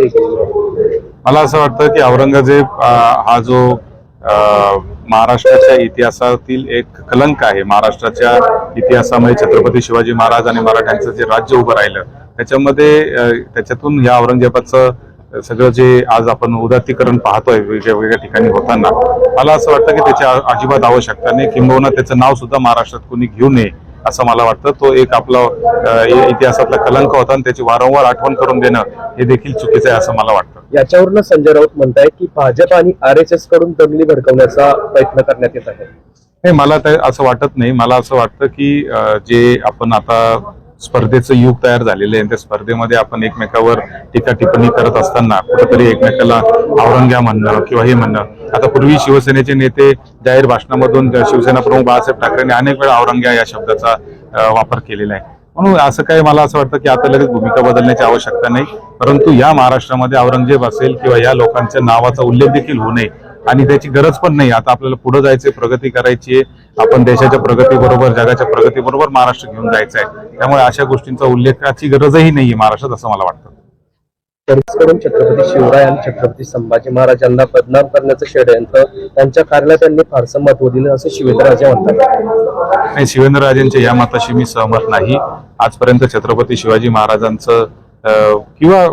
मला असं वाटतं की औरंगजेब हा जो महाराष्ट्राच्या इतिहासातील एक कलंक आहे. महाराष्ट्राच्या इतिहासामध्ये छत्रपती शिवाजी महाराज आणि मराठ्यांचं जे राज्य उभं राहिलं त्याच्यामध्ये त्याच्यातून या औरंगजेबाचं सगळं जे आज आपण उदात्तीकरण पाहतोय वेगवेगळ्या ठिकाणी होताना मला असं वाटतं की त्याची अजिबात आवश्यकता नाही. किंबहुना त्याचं नाव सुद्धा महाराष्ट्रात कोणी घेऊ नये. असं मला वाटतं. तो एक आपला इतिहासातला कलंक होता आणि त्याची वारंवार आठवण करून देणं हे देखील चुकीचं आहे असं मला वाटतं. याच्यावरनं संजय राऊत म्हणतायत की भाजप आणि आर एस एसकडून दंगली भडकवण्याचा प्रयत्न करण्यात येत आहे. नाही मला असं वाटत नाही. मला असं वाटतं की जे आपण आता स्पर्धेचं युग तयार झालेलं आहे. त्या स्पर्धेमध्ये आपण एकमेकावर टीका टिप्पणी करत असताना कुठेतरी एकमेकाला औरंग्या म्हणणं किंवा हे म्हणणं. आता पूर्वी शिवसेनेचे नेते जाहीर भाषणामधून शिवसेना प्रमुख बाळासाहेब ठाकरेंनी अनेक वेळा औरंग्या या शब्दाचा वापर केलेला आहे. म्हणून असं काही मला असं वाटतं की आता लगेच भूमिका बदलण्याची आवश्यकता नाही. परंतु या महाराष्ट्रामध्ये औरंगजेब असेल किंवा या लोकांच्या नावाचा उल्लेख देखील होऊ नये. आणि त्याची गरज पण नाही. आता आपल्याला पुढे जायचे प्रगती करायची आहे. आपण देशाच्या प्रगतीबरोबर जगाच्या प्रगतीबरोबर महाराष्ट्र घेऊन जायचं आहे त्यामुळे अशा गोष्टींचा उल्लेखाची गरजही नाहीये महाराष्ट्रात असं मला वाटतं. छत्रपती शिवराय आणि छत्रपती संभाजी महाराजांना बदनाम करण्याचं षडयंत्र त्यांच्या कार्याला त्यांनी फारसं महत्त्व दिलं असं शिवेंद्रराजे म्हणतात. नाही शिवेंद्रराजेंच्या या मताशी मी सहमत नाही. आजपर्यंत छत्रपती शिवाजी महाराजांचं किंवा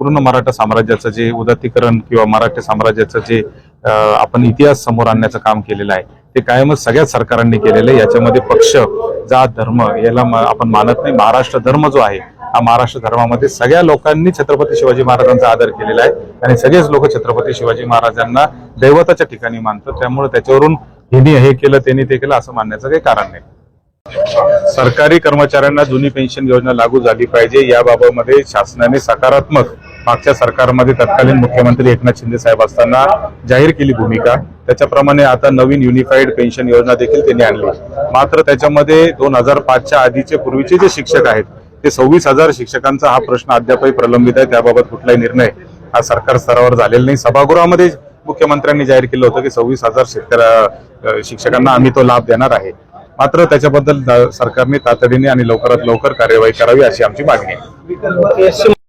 पूर्ण मराठा साम्राज्याचं जे उदात्तीकरण किंवा मराठा साम्राज्याचं जे आपण इतिहास समोर आणण्याचं काम केलेलं आहे. ते कायमच सगळ्याच सरकारांनी केलेलं आहे. याच्यामध्ये पक्ष जात धर्म याला आपण मानत नाही. महाराष्ट्र धर्म जो आहे हा महाराष्ट्र धर्मामध्ये सगळ्या लोकांनी छत्रपती शिवाजी महाराजांचा आदर केलेला आहे. आणि सगळेच लोक छत्रपती शिवाजी महाराजांना दैवताच्या ठिकाणी मानतात. त्यामुळे त्याच्यावरून हिनी हे केलं त्यांनी ते केलं असं मानण्याचं काही कारण नाही. सरकारी कर्मचाऱ्यांना जुनी पेन्शन योजना लागू झाली पाहिजे. याबाबतमध्ये शासनाने सकारात्मक मागच्या सरकारमध्ये तत्कालीन मुख्यमंत्री एकनाथ शिंदे साहेब असताना जाहीर केली भूमिका. त्याच्याप्रमाणे आता नवीन युनिफाईड पेन्शन योजना देखील त्यांनी आणली. मात्र त्याच्यामध्ये दोन हजार पाचच्या आधीचे पूर्वीचे जे शिक्षक आहेत ते सव्वीस हजार शिक्षकांचा हा प्रश्न अद्यापही प्रलंबित आहे. त्याबाबत कुठलाही निर्णय हा सरकार स्तरावर झालेला नाही. सभागृहामध्ये मुख्यमंत्र्यांनी जाहीर केलं होतं की सव्वीस हजार शेतकऱ्या शिक्षकांना आम्ही तो लाभ देणार आहे. मात्र त्याच्याबद्दल सरकारने तातडीने आणि लवकरात लवकर कार्यवाही करावी अशी आमची मागणी आहे.